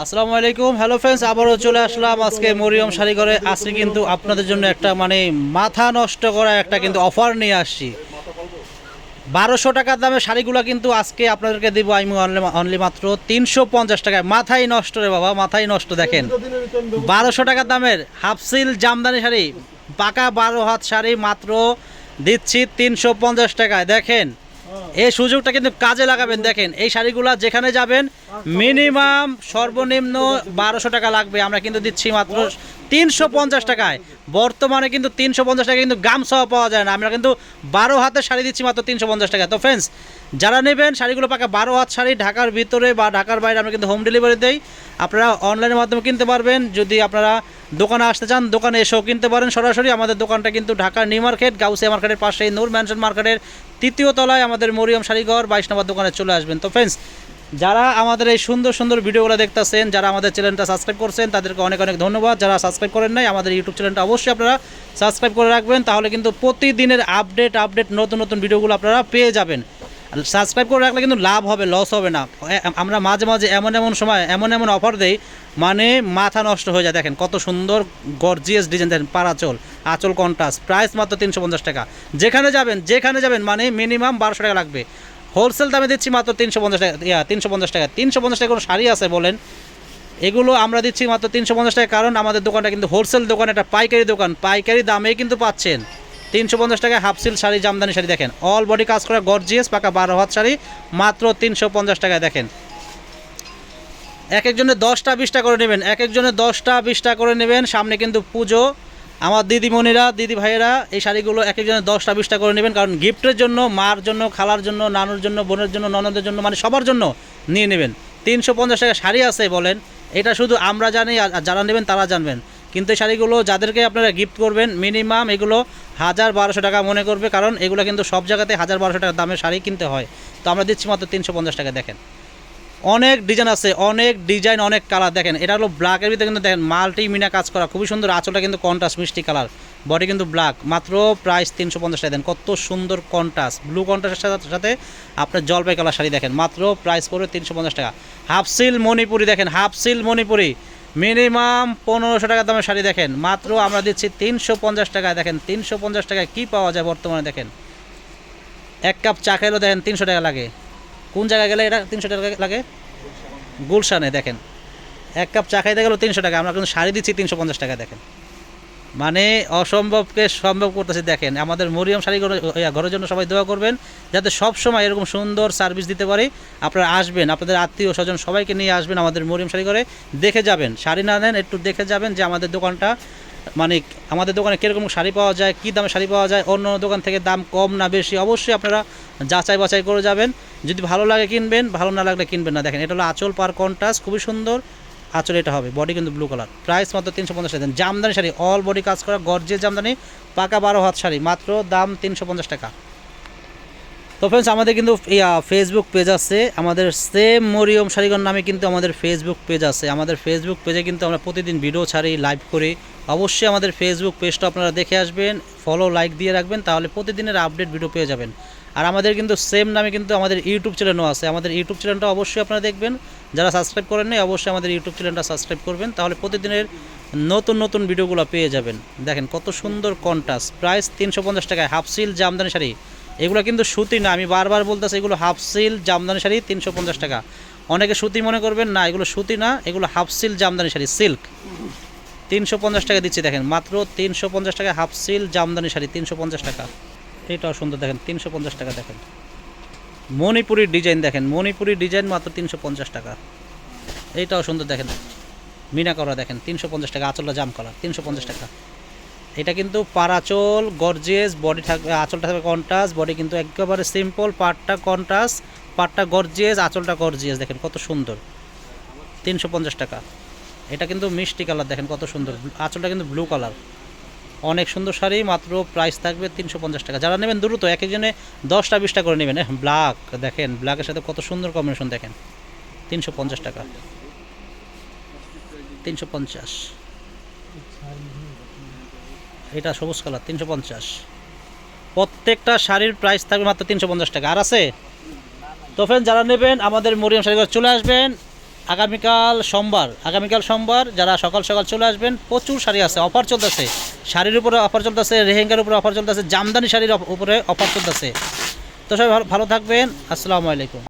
আসসালামু আলাইকুম। Hello friends আবারও চলে আসলাম আজকে মরিয়ম শাড়িঘরে আজকে কিন্তু আপনাদের জন্য একটা মানে মাথা নষ্ট করা একটা কিন্তু অফার নিয়ে আসছি। বারোশো টাকার দামে শাড়িগুলো কিন্তু আজকে আপনাদেরকে দিব আমি অনলি মাত্র তিনশো পঞ্চাশ টাকায়। মাথায় নষ্ট রে বাবা মাথাই নষ্ট দেখেন। বারোশো টাকার দামের হাফসিল জামদানি শাড়ি, পাকা বারো হাত শাড়ি মাত্র দিচ্ছি তিনশো পঞ্চাশ টাকায়। দেখেন এই সুযোগটা কিন্তু কাজে লাগাবেন, দেখেন। এই শাড়িগুলা যেখানে যাবেন মিনিমাম সর্বনিম্ন বারোশো টাকা লাগবে। আমরা কিন্তু দিচ্ছি মাত্র তিনশো পঞ্চাশ টাকায়। বর্তমানে কিন্তু তিনশো পঞ্চাশ টাকা কিন্তু গামছাও পাওয়া যায় না। আমরা কিন্তু বারো হাতের শাড়ি দিচ্ছি মাত্র তিনশো পঞ্চাশ টাকা তো ফ্রেন্ডস যারা নেবেন শাড়িগুলো পাকা বারো হাত শাড়ি ঢাকার ভিতরে বা ঢাকার বাইরে আমরা কিন্তু হোম ডেলিভারি দেই। আপনারা অনলাইনের মাধ্যমে কিনতে পারবেন। যদি আপনারা দোকানে আসতে চান, দোকানে এসেও কিনতে পারেন। সরাসরি আমাদের দোকানটা কিন্তু ঢাকার নিউ মার্কেট, গাউসিয়া মার্কেটের পাশেই, নূর ম্যানশন মার্কেটের তৃতীয় তলায় আমাদের মরিয়ম শাড়িঘর, বাইশ নম্বর দোকানে চলে আসবেন। তো ফ্রেন্ডস যারা আমাদের এই সুন্দর সুন্দর ভিডিওগুলো দেখতেছেন, যারা আমাদের চ্যানেলটা সাবস্ক্রাইব করছেন, তাদেরকে অনেক অনেক ধন্যবাদ। যারা সাবস্ক্রাইব করেন নাই, আমাদের ইউটিউব চ্যানেলটা অবশ্যই আপনারা সাবস্ক্রাইব করে রাখবেন, তাহলে কিন্তু প্রতিদিনের আপডেট আপডেট নতুন নতুন ভিডিওগুলো আপনারা পেয়ে যাবেন। সাবস্ক্রাইব করে রাখলে কিন্তু লাভ হবে লস হবে না। আমরা মাঝে মাঝে এমন এমন সময়, এমন এমন অফার দেই মানে মাথা নষ্ট হয়ে যায়। দেখেন কত সুন্দর গর্জিয়াস ডিজাইন দেখেন পারাচল, আচল কন্টাস প্রাইস মাত্র তিনশো পঞ্চাশ টাকা। যেখানে যাবেন যেখানে যাবেন মানে মিনিমাম বারোশো টাকা লাগবে। হোলসেল দামে দিচ্ছি মাত্র তিনশো পঞ্চাশ টাকা। ইয়া, তিনশো পঞ্চাশ টাকা। তিনশো পঞ্চাশ টাকা কোনো শাড়ি আছে বলেন? এগুলো আমরা দিচ্ছি মাত্র তিনশো পঞ্চাশ টাকা, কারণ আমাদের দোকানটা কিন্তু হোলসেল দোকান, একটা পাইকারি দোকান। পাইকারি দামেই কিন্তু পাচ্ছেন। তিনশো পঞ্চাশ টাকায় হাফসিল শাড়ি, জামদানি শাড়ি দেখেন। অল বডি কাজ করা গর্জিয়াস, পাকা বারো হাত শাড়ি, মাত্র তিনশো পঞ্চাশ টাকায় দেখেন। এক একজনের দশটা বিশটা করে নেবেন, এক একজনের দশটা বিশটা করে নেবেন। সামনে কিন্তু পুজো। আমার দিদিমণিরা দিদি ভাইয়েরা, এই শাড়িগুলো এক একজনের দশটা, বিশটা করে নেবেন। কারণ গিফটের জন্য, মার জন্য, খালার জন্য, নানুর জন্য, বোনের জন্য, ননদের জন্য মানে সবার জন্য নিয়ে নেবেন। তিনশো পঞ্চাশ টাকা শাড়ি আছে বলেন, এটা শুধু আমরা জানি, আর যারা নেবেন তারা জানবেন। কিন্তু এই শাড়িগুলো যাদেরকে আপনারা গিফট করবেন, মিনিমাম এগুলো হাজার বারোশো টাকা মনে করবে, কারণ এগুলো কিন্তু সব জায়গাতে হাজার বারোশো টাকা দামের শাড়ি কিনতে হয়। তো আমরা দিচ্ছি মাত্র তিনশো পঞ্চাশ টাকা, দেখেন। অনেক ডিজাইন আছে, অনেক ডিজাইন অনেক কালার দেখেন, এটা হলো ব্ল্যাকের ভিতরে কিন্তু দেখেন মাল্টি মিনা কাজ করা, খুবই সুন্দর আঁচলটা কিন্তু কন্ট্রাস্ট মিষ্টি কালার বডি কিন্তু ব্ল্যাক মাত্র প্রাইস তিনশো পঞ্চাশ টাকা। দেন কত সুন্দর কন্ট্রাস্ট ব্লু কন্ট্রাস্টের সাথে আপনার জলপাই কালার শাড়ি দেখেন, মাত্র প্রাইস পড়বে তিনশো পঞ্চাশ টাকা। হাফ সিল মণিপুরি দেখেন হাফ সিল মণিপুরি। মিনিমাম পনেরোশো টাকা দামের শাড়ি দেখেন, মাত্র আমরা দিচ্ছি তিনশো পঞ্চাশ টাকায় দেখেন, তিনশো পঞ্চাশ টাকায় কী পাওয়া যায় বর্তমানে দেখেন? এক কাপ চা খাইলেও দেখেন তিনশো টাকা লাগে। কোন জায়গায় গেলে এটা তিনশো টাকা লাগে? গুলশানে, দেখেন। এক কাপ চা খাইতে গেলেও তিনশো টাকা, আমরা কিন্তু শাড়ি দিচ্ছি তিনশো পঞ্চাশ টাকা, দেখেন। মানে অসম্ভবকে সম্ভব করতেছে, দেখেন। আমাদের মরিয়ম শাড়ি ঘর- ঘরের জন্য সবাই দোয়া করবেন, যাতে সব সময় এরকম সুন্দর সার্ভিস দিতে পারি। আপনারা আসবেন, আপনাদের আত্মীয় স্বজন সবাইকে নিয়ে আসবেন আমাদের মরিয়ম শাড়ি ঘরে, দেখে যাবেন। শাড়ি না নেন, একটু দেখে যাবেন যে আমাদের দোকানটা মানে আমাদের দোকানে কীরকম শাড়ি পাওয়া যায়, কী দামে শাড়ি পাওয়া যায়, অন্য দোকান থেকে দাম কম না বেশি, অবশ্যই আপনারা যাচাই বাছাই করে যাবেন। যদি ভালো লাগে কিনবেন, ভালো না লাগলে কিনবেন না। দেখেন, এটা হলো আঁচল পার কন্টাস খুবই সুন্দর। আঁচল এটা হবে বডি কিন্তু ব্লু কালার প্রাইস মাত্র তিনশো পঞ্চাশ টাকা। জামদানি শাড়ি অল বডি কাজ করা গর্জে জামদানি, পাকা বারো হাত শাড়ি, মাত্র দাম তিনশো পঞ্চাশ টাকা। তো ফ্রেন্ডস আমাদের কিন্তু ফেসবুক পেজ আছে। আমাদের সেম মরিয়ম শাড়িগর নামে কিন্তু আমাদের ফেসবুক পেজ আছে। আমাদের ফেসবুক পেজে কিন্তু আমরা প্রতিদিন ভিডিও ছাড়ি লাইভ করি। অবশ্যই আমাদের ফেসবুক পেজটা আপনারা দেখে আসবেন ফলো লাইক দিয়ে রাখবেন, তাহলে প্রতিদিনের আপডেট ভিডিও পেয়ে যাবেন। আর আমাদের কিন্তু সেম নামে কিন্তু আমাদের ইউটিউব চ্যানেলও আছে। আমাদের ইউটিউব চ্যানেলটা অবশ্যই আপনারা দেখবেন। যারা সাবস্ক্রাইব করেন নাই, অবশ্যই আমাদের ইউটিউব চ্যানেলটা সাবস্ক্রাইব করবেন, তাহলে প্রতিদিনের নতুন নতুন ভিডিওগুলো পেয়ে যাবেন। দেখেন কত সুন্দর কন্টাস প্রাইস তিনশো পঞ্চাশ টাকায়। Half silk jamdani sari. এগুলো কিন্তু সুতি না, আমি বারবার বলতেছি এগুলো হাফ সিল জামদানি শাড়ি তিনশো পঞ্চাশ টাকা। অনেকে সুতি মনে করবেন, না, এগুলো সুতি না, এগুলো half silk jamdani sari silk তিনশো পঞ্চাশ টাকা দিচ্ছি, দেখেন, মাত্র তিনশো পঞ্চাশ টাকা হাফ সিল জামদানি শাড়ি, তিনশো পঞ্চাশ টাকা। এটাও সুন্দর, দেখেন, তিনশো পঞ্চাশ টাকা, দেখেন। মণিপুরি ডিজাইন, দেখেন, মণিপুরি ডিজাইন মাত্র তিনশো পঞ্চাশ টাকা। এইটাও সুন্দর, দেখেন, মিনা করা, দেখেন, তিনশো পঞ্চাশ টাকা আচলটা জাম কালার তিনশো পঞ্চাশ টাকা। এটা কিন্তু পার পারাচল, গর্জিয়াস বডি থাকবে আঁচলটা থাকবে কন্টাস বডি কিন্তু একেবারে সিম্পল পাটটা কন্টাস পাটটা গর্জিয়াস, আঁচলটা গর্জিয়াস, দেখেন কত সুন্দর। তিনশো পঞ্চাশ টাকা। এটা কিন্তু মিষ্টি কালার, দেখেন কত সুন্দর। আঁচলটা কিন্তু ব্লু কালার অনেক সুন্দর শাড়ি, মাত্র প্রাইস থাকবে তিনশো পঞ্চাশ টাকা। যারা নেবেন দ্রুত, এক একজনে দশটা, বিশটা করে নেবেন। হ্যাঁ ব্ল্যাক দেখেন ব্ল্যাকের সাথে কত সুন্দর কম্বিনেশন দেখেন। তিনশো পঞ্চাশ টাকা। তিনশো পঞ্চাশ। এটা সবুজ কালার তিনশো পঞ্চাশ। প্রত্যেকটা শাড়ির প্রাইস থাকবে মাত্র তিনশো পঞ্চাশ টাকা। আর আছে? তো ফ্রেন্ড যারা নেবেন, আমাদের মরিয়াম শাড়িঘর চলে আসবেন। আগামীকাল সোমবার আগামীকাল সোমবার যারা সকাল সকাল চলে আসবেন, প্রচুর শাড়ি আছে, অফার চলতেছে। শাড়ির উপরে অফার চলতেছে রেহেঙ্গার উপরে অফার চলতেছে, জামদানি শাড়ির উপরে অফার চলতেছে। তো সবাই ভালো থাকবেন। আসসালামু আলাইকুম।